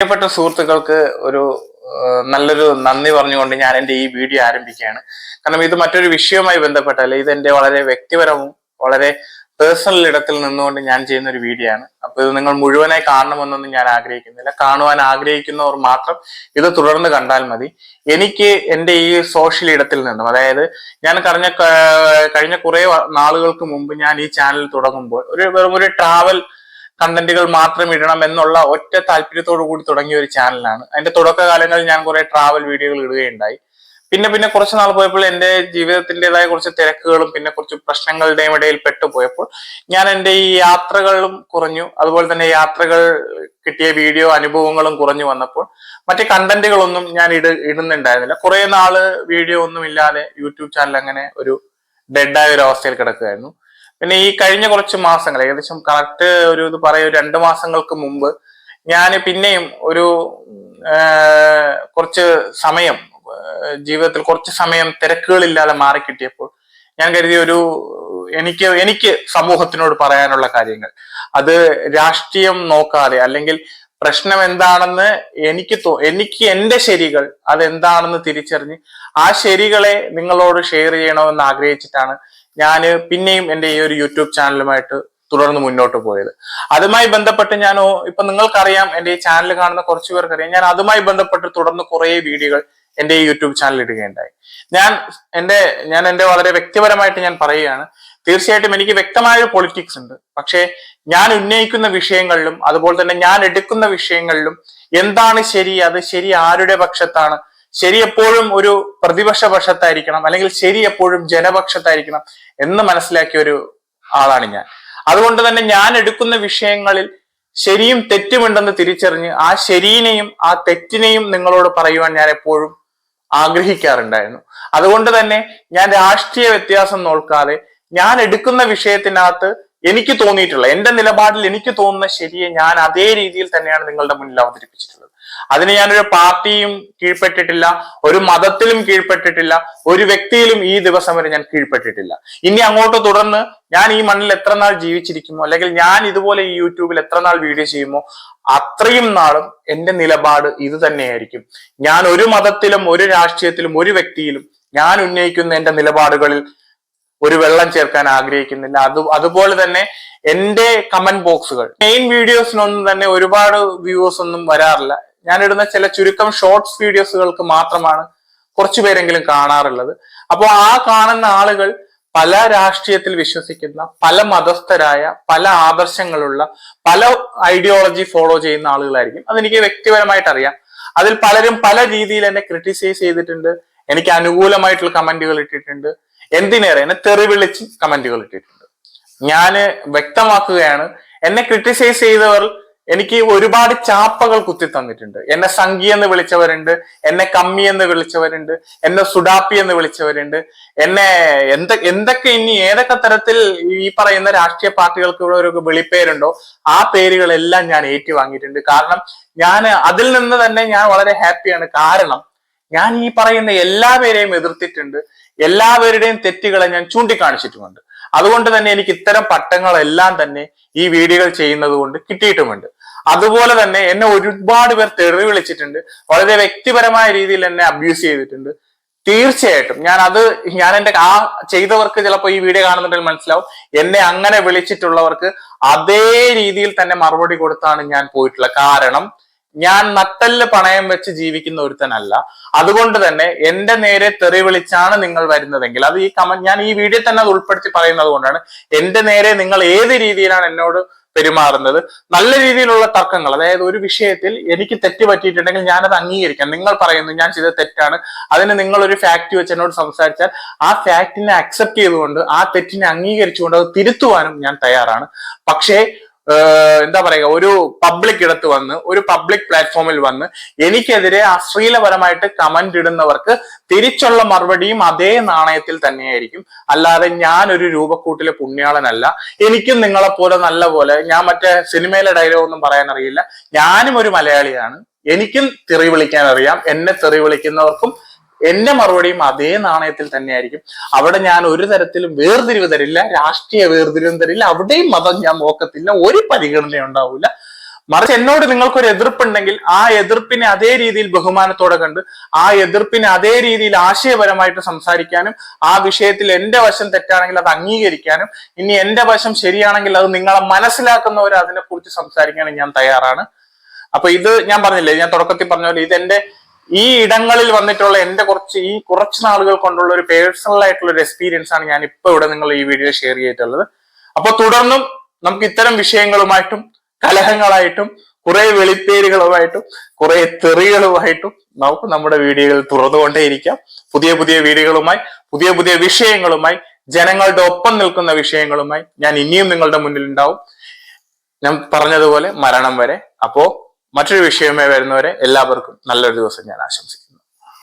പ്രിയപ്പെട്ട സുഹൃത്തുക്കൾക്ക് ഒരു നല്ലൊരു നന്ദി പറഞ്ഞുകൊണ്ട് ഞാൻ എന്റെ ഈ വീഡിയോ ആരംഭിക്കുകയാണ്. കാരണം ഇത് മറ്റൊരു വിഷയവുമായി ബന്ധപ്പെട്ടല്ല ഇത് എന്റെ വളരെ വ്യക്തിപരവും വളരെ പേഴ്സണൽ ഇടത്തിൽ നിന്നുകൊണ്ട് ഞാൻ ചെയ്യുന്ന ഒരു വീഡിയോ ആണ്. അപ്പൊ ഇത് നിങ്ങൾ മുഴുവനായി കാണണമെന്നൊന്നും ഞാൻ ആഗ്രഹിക്കുന്നില്ല. കാണുവാൻ ആഗ്രഹിക്കുന്നവർ മാത്രം ഇത് തുടർന്ന് കണ്ടാൽ മതി. എനിക്ക് എന്റെ ഈ സോഷ്യൽ ഇടത്തിൽ നിന്നും അതായത് ഞാൻ കഴിഞ്ഞ കഴിഞ്ഞ കുറെ നാളുകൾക്ക് മുമ്പ് ഞാൻ ഈ ചാനൽ തുടങ്ങുമ്പോൾ ഒരു വെറും ഒരു ട്രാവൽ കണ്ടന്റുകൾ മാത്രം ഇടണം എന്നുള്ള ഒറ്റ താല്പര്യത്തോടു കൂടി തുടങ്ങിയ ഒരു ചാനലാണ്. അതിന്റെ തുടക്കകാലങ്ങളിൽ ഞാൻ കുറെ ട്രാവൽ വീഡിയോകൾ ഇടുകയുണ്ടായി. പിന്നെ പിന്നെ കുറച്ച് നാൾ പോയപ്പോൾ എന്റെ ജീവിതത്തിന്റെതായ കുറച്ച് തിരക്കുകളും പിന്നെ കുറച്ച് പ്രശ്നങ്ങളുടെയും ഇടയിൽ പെട്ടുപോയപ്പോൾ ഞാൻ എന്റെ ഈ യാത്രകളും കുറഞ്ഞു. അതുപോലെ തന്നെ യാത്രകൾ കിട്ടിയ വീഡിയോ അനുഭവങ്ങളും കുറഞ്ഞു വന്നപ്പോൾ മറ്റു കണ്ടന്റുകളൊന്നും ഞാൻ ഇട ഇടുന്നുണ്ടായിരുന്നില്ല. കുറെ നാൾ വീഡിയോ ഒന്നും ഇല്ലാതെ യൂട്യൂബ് ചാനൽ അങ്ങനെ ഒരു ഡെഡായ ഒരു അവസ്ഥയിൽ കിടക്കുകയായിരുന്നു. പിന്നെ ഈ കഴിഞ്ഞ കുറച്ച് മാസങ്ങൾ ഏകദേശം കറക്റ്റ് ഒരു ഇത് പറയും രണ്ട് മാസങ്ങൾക്ക് മുമ്പ് ഞാൻ പിന്നെയും ഒരു കുറച്ച് സമയം ജീവിതത്തിൽ കുറച്ച് സമയം തിരക്കുകളില്ലാതെ മാറി കിട്ടിയപ്പോൾ ഞാൻ കരുതി ഒരു എനിക്ക് എനിക്ക് സമൂഹത്തിനോട് പറയാനുള്ള കാര്യങ്ങൾ. അത് രാഷ്ട്രീയം നോക്കാതെ അല്ലെങ്കിൽ പ്രശ്നം എന്താണെന്ന് എനിക്ക് തോ എനിക്ക് എന്റെ ശരികൾ അതെന്താണെന്ന് തിരിച്ചറിഞ്ഞ് ആ ശരികളെ നിങ്ങളോട് ഷെയർ ചെയ്യണമെന്ന് ആഗ്രഹിച്ചിട്ടാണ് ഞാൻ പിന്നെയും എന്റെ ഈ ഒരു യൂട്യൂബ് ചാനലുമായിട്ട് തുടർന്ന് മുന്നോട്ട് പോയത്. അതുമായി ബന്ധപ്പെട്ട് ഞാൻ ഇപ്പൊ നിങ്ങൾക്കറിയാം എന്റെ ഈ ചാനൽ കാണുന്ന കുറച്ചു പേർക്കറിയാം ഞാൻ അതുമായി ബന്ധപ്പെട്ട് തുടർന്ന് കുറേ വീഡിയോകൾ എന്റെ ഈ യൂട്യൂബ് ചാനൽ ഇടുകയുണ്ടായി. ഞാൻ എന്റെ ഞാൻ എന്റെ വളരെ വ്യക്തിപരമായിട്ട് ഞാൻ പറയുകയാണ്. തീർച്ചയായിട്ടും എനിക്ക് വ്യക്തമായ പൊളിറ്റിക്സ് ഉണ്ട്. പക്ഷേ ഞാൻ ഉന്നയിക്കുന്ന വിഷയങ്ങളിലും അതുപോലെ തന്നെ ഞാൻ എടുക്കുന്ന വിഷയങ്ങളിലും എന്താണ് ശരി അത് ശരി ആരുടെ പക്ഷത്താണ്? ശരി എപ്പോഴും ഒരു പ്രതിപക്ഷ പക്ഷത്തായിരിക്കണം അല്ലെങ്കിൽ ശരി എപ്പോഴും ജനപക്ഷത്തായിരിക്കണം എന്ന് മനസ്സിലാക്കിയ ഒരു ആളാണ് ഞാൻ. അതുകൊണ്ട് തന്നെ ഞാൻ എടുക്കുന്ന വിഷയങ്ങളിൽ ശരിയും തെറ്റുമുണ്ടെന്ന് തിരിച്ചറിഞ്ഞ് ആ ശരിയിനെയും ആ തെറ്റിനെയും നിങ്ങളോട് പറയുവാൻ ഞാൻ എപ്പോഴും ആഗ്രഹിക്കാറുണ്ടായിരുന്നു. അതുകൊണ്ട് തന്നെ ഞാൻ രാഷ്ട്രീയ വ്യത്യാസം നോക്കാതെ ഞാൻ എടുക്കുന്ന വിഷയത്തിനകത്ത് എനിക്ക് തോന്നിയിട്ടുള്ള എന്റെ നിലപാടിൽ എനിക്ക് തോന്നുന്ന ശരിയെ ഞാൻ അതേ രീതിയിൽ തന്നെയാണ് നിങ്ങളുടെ മുന്നിൽ അവതരിപ്പിച്ചിട്ടുള്ളത്. അതിന് ഞാനൊരു പാർട്ടിയും കീഴ്പ്പെട്ടിട്ടില്ല ഒരു മതത്തിലും കീഴ്പ്പെട്ടിട്ടില്ല ഒരു വ്യക്തിയിലും ഈ ദിവസം വരെ ഞാൻ കീഴ്പ്പെട്ടിട്ടില്ല. ഇനി അങ്ങോട്ട് തുടർന്ന് ഞാൻ ഈ മണ്ണിൽ എത്ര നാൾ ജീവിച്ചിരിക്കുമോ അല്ലെങ്കിൽ ഞാൻ ഇതുപോലെ ഈ യൂട്യൂബിൽ എത്ര നാൾ വീഡിയോ ചെയ്യുമോ അത്രയും നാളും എന്റെ നിലപാട് ഇത് തന്നെയായിരിക്കും. ഞാൻ ഒരു മതത്തിലും ഒരു രാഷ്ട്രീയത്തിലും ഒരു വ്യക്തിയിലും ഞാൻ ഉന്നയിക്കുന്ന എന്റെ നിലപാടുകളിൽ ഒരു വെള്ളം ചേർക്കാൻ ആഗ്രഹിക്കുന്നില്ല. അത് അതുപോലെ തന്നെ എന്റെ കമന്റ് ബോക്സുകൾ മെയിൻ വീഡിയോസിനൊന്നും തന്നെ ഒരുപാട് വ്യൂവേഴ്സ് ഒന്നും വരാറില്ല. ഞാനിടുന്ന ചില ചുരുക്കം ഷോർട്സ് വീഡിയോസുകൾക്ക് മാത്രമാണ് കുറച്ചു പേരെങ്കിലും കാണാറുള്ളത്. അപ്പോൾ ആ കാണുന്ന ആളുകൾ പല രാഷ്ട്രീയത്തിൽ വിശ്വസിക്കുന്ന പല മതസ്ഥരായ പല ആദർശങ്ങളുള്ള പല ഐഡിയോളജി ഫോളോ ചെയ്യുന്ന ആളുകളായിരിക്കും. അതെനിക്ക് വ്യക്തിപരമായിട്ട് അറിയാം. അതിൽ പലരും പല രീതിയിൽ എന്നെ ക്രിട്ടിസൈസ് ചെയ്തിട്ടുണ്ട്. എനിക്ക് അനുകൂലമായിട്ടുള്ള കമന്റുകൾ ഇട്ടിട്ടുണ്ട്. എന്തിനേറെ? എന്നെ തെറി വിളിച്ച് കമന്റുകൾ ഇട്ടിട്ടുണ്ട്. ഞാൻ വ്യക്തമാക്കുകയാണ്. എന്നെ ക്രിട്ടിസൈസ് ചെയ്തവർ എനിക്ക് ഒരുപാട് ചാപ്പകൾ കുത്തി തന്നിട്ടുണ്ട്. എന്നെ സംഗി എന്ന് വിളിച്ചവരുണ്ട്. എന്നെ കമ്മി എന്ന് വിളിച്ചവരുണ്ട്. എന്നെ സുഡാപ്പി എന്ന് വിളിച്ചവരുണ്ട്. എന്നെ എന്ത എന്തൊക്കെ ഇനി ഏതൊക്കെ തരത്തിൽ ഈ പറയുന്ന രാഷ്ട്രീയ പാർട്ടികൾക്ക് ഇവിടെ ഒരു വിളിപ്പേരുണ്ടോ ആ പേരുകളെല്ലാം ഞാൻ ഏറ്റുവാങ്ങിയിട്ടുണ്ട്. കാരണം ഞാൻ അതിൽ നിന്ന് തന്നെ ഞാൻ വളരെ ഹാപ്പിയാണ്. കാരണം ഞാൻ ഈ പറയുന്ന എല്ലാ പേരെയും എതിർത്തിട്ടുണ്ട്. എല്ലാവരുടെയും തെറ്റുകളെ ഞാൻ ചൂണ്ടിക്കാണിച്ചിട്ടുമുണ്ട്. അതുകൊണ്ട് തന്നെ എനിക്ക് ഇത്തരം പട്ടങ്ങളെല്ലാം തന്നെ ഈ വീഡിയോകൾ ചെയ്യുന്നത് കൊണ്ട് കിട്ടിയിട്ടുമുണ്ട്. അതുപോലെ തന്നെ എന്നെ ഒരുപാട് പേർ തെറി വിളിച്ചിട്ടുണ്ട് വളരെ വ്യക്തിപരമായ രീതിയിൽ എന്നെ അബ്യൂസ് ചെയ്തിട്ടുണ്ട്. തീർച്ചയായിട്ടും ഞാൻ അത് ഞാൻ എന്റെ ആ ചെയ്തവർക്ക് ചിലപ്പോൾ ഈ വീഡിയോ കാണുന്നുണ്ടെങ്കിൽ മനസ്സിലാവും. എന്നെ അങ്ങനെ വിളിച്ചിട്ടുള്ളവർക്ക് അതേ രീതിയിൽ തന്നെ മറുപടി കൊടുത്താണ് ഞാൻ പോയിട്ടുള്ളത്. കാരണം ഞാൻ നട്ടൽ പണയം വെച്ച് ജീവിക്കുന്ന ഒരുത്തനല്ല. അതുകൊണ്ട് തന്നെ എന്റെ നേരെ തെറി വിളിച്ചാണ് നിങ്ങൾ വരുന്നതെങ്കിൽ അത് ഈ കമന്റ് ഞാൻ ഈ വീഡിയോ തന്നെ അത് ഉൾപ്പെടുത്തി പറയുന്നത് കൊണ്ടാണ് എന്റെ നേരെ നിങ്ങൾ ഏത് രീതിയിലാണ് എന്നോട് പെരുമാറുന്നത്. നല്ല രീതിയിലുള്ള തർക്കങ്ങൾ അതായത് ഒരു വിഷയത്തിൽ എനിക്ക് തെറ്റ് പറ്റിയിട്ടുണ്ടെങ്കിൽ ഞാനത് അംഗീകരിക്കാം. നിങ്ങൾ പറയുന്നു ഞാൻ ചെയ്ത തെറ്റാണ് അതിന് നിങ്ങൾ ഒരു ഫാക്ട് വെച്ച് എന്നോട് സംസാരിച്ചാൽ ആ ഫാക്ടിനെ അക്സെപ്റ്റ് ചെയ്തുകൊണ്ട് ആ തെറ്റിനെ അംഗീകരിച്ചുകൊണ്ട് അത് തിരുത്തുവാനും ഞാൻ തയ്യാറാണ്. പക്ഷേ എന്താ പറയുക ഒരു പബ്ലിക് ഇടത്ത് വന്ന് ഒരു പബ്ലിക് പ്ലാറ്റ്ഫോമിൽ വന്ന് എനിക്കെതിരെ അശ്ലീലപരമായിട്ട് കമന്റ് ഇടുന്നവർക്ക് തിരിച്ചുള്ള മറുപടിയും അതേ നാണയത്തിൽ തന്നെയായിരിക്കും. അല്ലാതെ ഞാൻ ഒരു രൂപക്കൂട്ടിലെ പുണ്യാളനല്ല. എനിക്കും നിങ്ങളെ പോലെ നല്ല പോലെ ഞാൻ മറ്റേ സിനിമയിലെ ഡയലോഗ് ഒന്നും പറയാൻ അറിയില്ല ഞാനും ഒരു മലയാളിയാണ്. എനിക്കും തെറി വിളിക്കാൻ അറിയാം. എന്നെ തെറി വിളിക്കുന്നവർക്കും എന്റെ മറുപടിയും അതേ നാണയത്തിൽ തന്നെയായിരിക്കും. അവിടെ ഞാൻ ഒരു തരത്തിലും വേർതിരിവ് തരില്ല രാഷ്ട്രീയ വേർതിരിവ് തരില്ല അവിടെയും മതം ഞാൻ നോക്കത്തില്ല ഒരു പരിഗണന ഉണ്ടാവില്ല മറിച്ച് എന്നോട് നിങ്ങൾക്കൊരു എതിർപ്പുണ്ടെങ്കിൽ ആ എതിർപ്പിനെ അതേ രീതിയിൽ ബഹുമാനത്തോടെ കണ്ട് ആ എതിർപ്പിനെ അതേ രീതിയിൽ ആശയപരമായിട്ട് സംസാരിക്കാനും ആ വിഷയത്തിൽ എന്റെ വശം തെറ്റാണെങ്കിൽ അത് അംഗീകരിക്കാനും ഇനി എന്റെ വശം ശരിയാണെങ്കിൽ അത് നിങ്ങളെ മനസ്സിലാക്കുന്നവർ അതിനെക്കുറിച്ച് സംസാരിക്കാനും ഞാൻ തയ്യാറാണ്. അപ്പൊ ഇത് ഞാൻ പറഞ്ഞില്ലേ ഞാൻ തുടക്കത്തിൽ പറഞ്ഞ പോലെ ഇത് എന്റെ ഈ ഇടങ്ങളിൽ വന്നിട്ടുള്ള എന്റെ കുറച്ച് ഈ കുറച്ച് നാളുകൾ കൊണ്ടുള്ള ഒരു പേഴ്സണൽ ആയിട്ടുള്ള ഒരു എക്സ്പീരിയൻസ് ആണ് ഞാൻ ഇപ്പൊ ഇവിടെ നിങ്ങൾ ഈ വീഡിയോ ഷെയർ ചെയ്തിട്ടുള്ളത്. അപ്പൊ തുടർന്നും നമുക്ക് ഇത്തരം വിഷയങ്ങളുമായിട്ടും കലഹങ്ങളായിട്ടും കുറെ വെളിപ്പേരുകളുമായിട്ടും കുറെ തെറികളുമായിട്ടും നമുക്ക് നമ്മുടെ വീഡിയോകൾ തുറന്നുകൊണ്ടേയിരിക്കാം. പുതിയ പുതിയ വീഡിയോകളുമായി പുതിയ പുതിയ വിഷയങ്ങളുമായി ജനങ്ങളുടെ ഒപ്പം നിൽക്കുന്ന വിഷയങ്ങളുമായി ഞാൻ ഇനിയും നിങ്ങളുടെ മുന്നിൽ ഉണ്ടാവും ഞാൻ പറഞ്ഞതുപോലെ മരണം വരെ. അപ്പോ മറ്റൊരു വിഷയവുമായി വരുന്നവരെ എല്ലാവർക്കും നല്ലൊരു ദിവസം ഞാൻ ആശംസിക്കുന്നു.